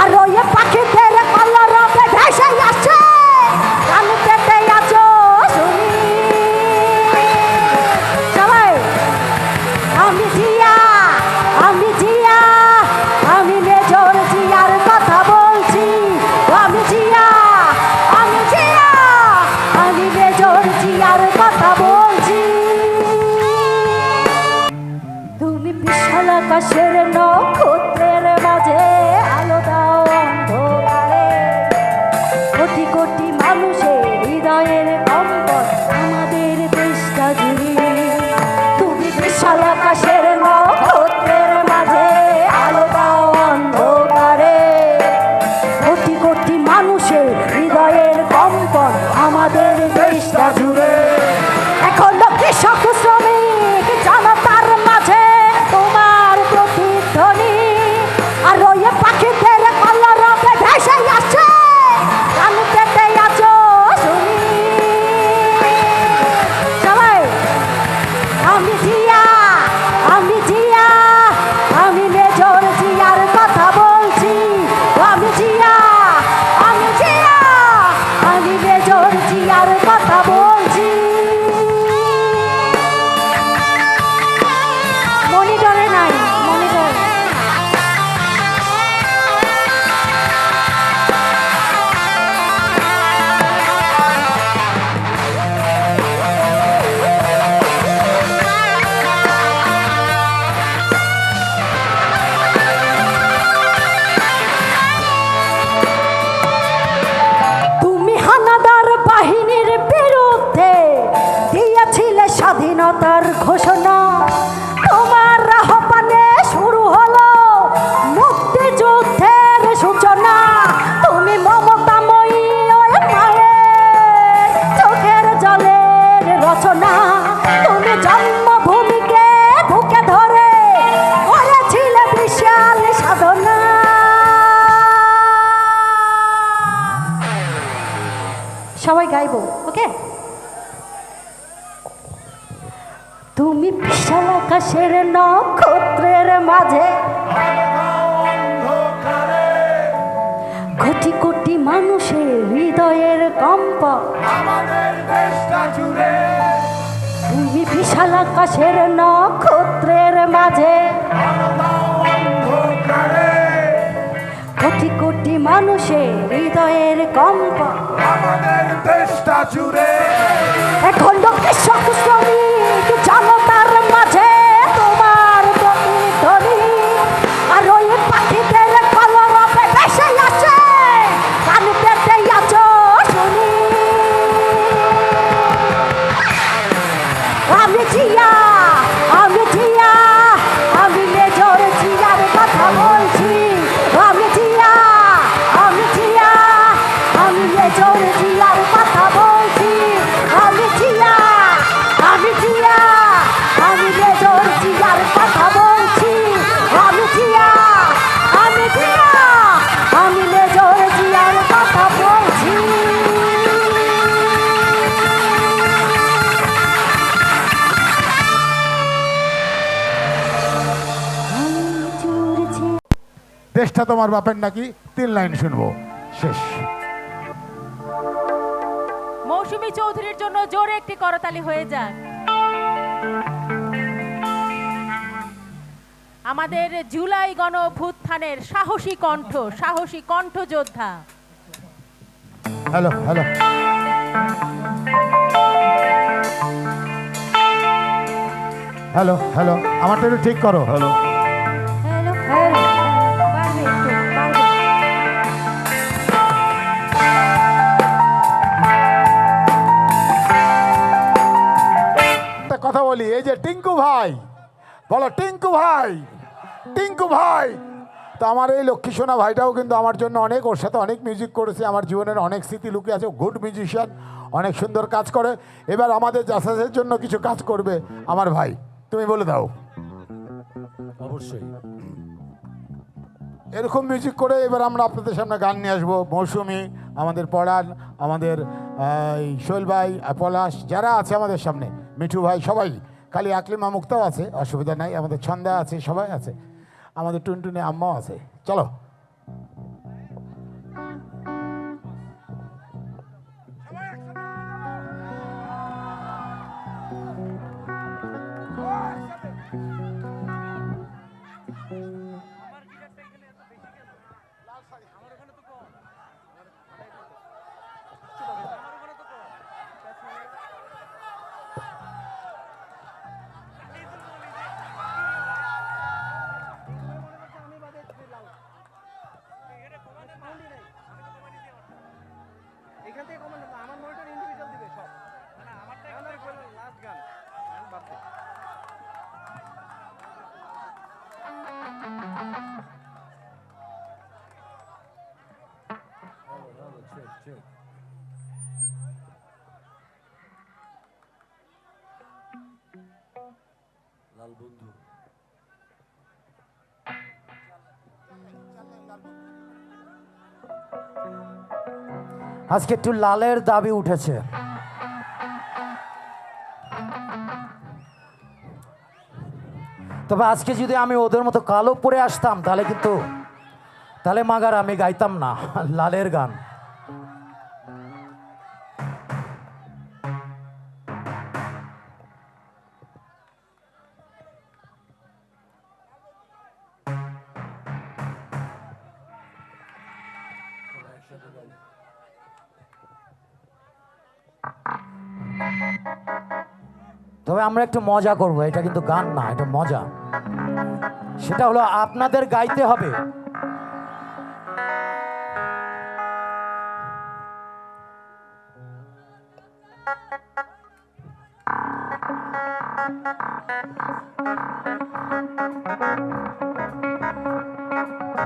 আর ওই পাখিদের কলরবে ভেসে আসছে। কান পেতে আছো শুনি। সবাই, আমি জিয়া আমি জিয়া, আমি মেজর জিয়ার কথা বলছি। আমি জিয়া আমি জিয়া, আমি মেজর জিয়ার কথা বলছি। তুমি বিশাল আকাশের মানুষের হৃদয়ের কম্পন আমাদের দেশটা জুড়ে। এখন কৃষক শ্রমিক জনতার মাঝে তোমার প্রতিধ্বনি। আর ওই পাখিদের কলরবে ভেসে আসছে কান পেতে আছো শুনি সবাই, আমি জিয়া আমি জিয়া, আমি মেজর জিয়ার কথা বলছি। আমি জিয়া গাইবো ওকে? তুমি বিশাল আকাশের নক্ষত্রের মাঝে কোটি কোটি মানুষের হৃদয়ের কম্প। তুমি বিশাল আকাশের নক্ষত্রের মাঝে কোটি কোটি মানুষের হৃদয়ের কম্প। আমাদের দেশটা জুড়ে। এখন কৃষক শ্রমিক জনতার মাঝে তোমার বাপের নাকি তিন লাইন শুনব। শেষ। মৌসুমী চৌধুরীর জন্য জোরে একটি করতালি হয়ে যাক আমাদের জুলাই গণ অভ্যুত্থানের সাহসী কণ্ঠ সাহসী কণ্ঠ যোদ্ধা হ্যালো হ্যালো। Hello hello. আমারটা একটু ঠিক করো। Hello hello. এই যে টিঙ্কু ভাই বলো টিঙ্কু ভাই টিঙ্কু ভাই। তো আমার এই লক্ষ্মী সোনা ভাইটাও কিন্তু আমার জন্য অনেক ওর সাথে অনেক মিউজিক করেছে আমার জীবনের অনেক স্মৃতি লুকিয়ে আছে গুড মিউজিশিয়ান অনেক সুন্দর কাজ করে। এবার আমাদের জাসাসের জন্য কিছু কাজ করবে আমার ভাই তুমি বলে দাও। অবশ্যই। এরকম মিউজিক করে এবার আমরা আপনাদের সামনে গান নিয়ে আসব। মৌসুমি আমাদের পড়ান আমাদের এই শৈল ভাই পলাশ যারা আছে আমাদের সামনে মিঠু ভাই সবাই। খালি আকলিমা মুক্তাও আছে, অসুবিধা নাই, আমাদের ছন্দা আছে, সবাই আছে। আমাদের টুনটুনি আম্মাও আছে। চলো। এখান থেকে কমেন্ট আমার মনিটর ইন্ডিভিজুয়াল দিবে সব। মানে হ্যাঁ, লাল বন্ধু। আজকে একটু লালের দাবি উঠেছে। তবে আজকে যদি আমি ওদের মতো কালো পরে আসতাম, তাহলে কিন্তু তাহলে মাগার আমি গাইতাম না, লালের গান। তবে আমরা একটু মজা করব, এটা কিন্তু গান না, এটা মজা। সেটা হলো আপনাদের গাইতে হবে।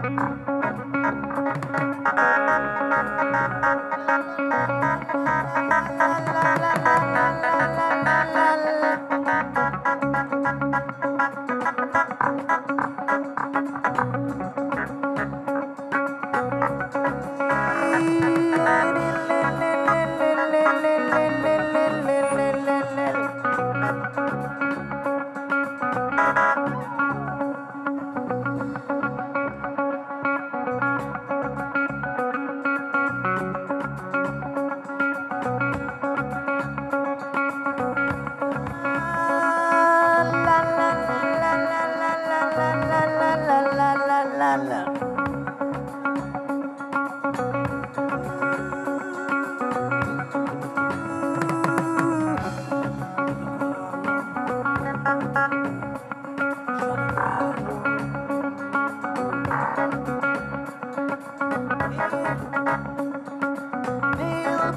thank you la la la la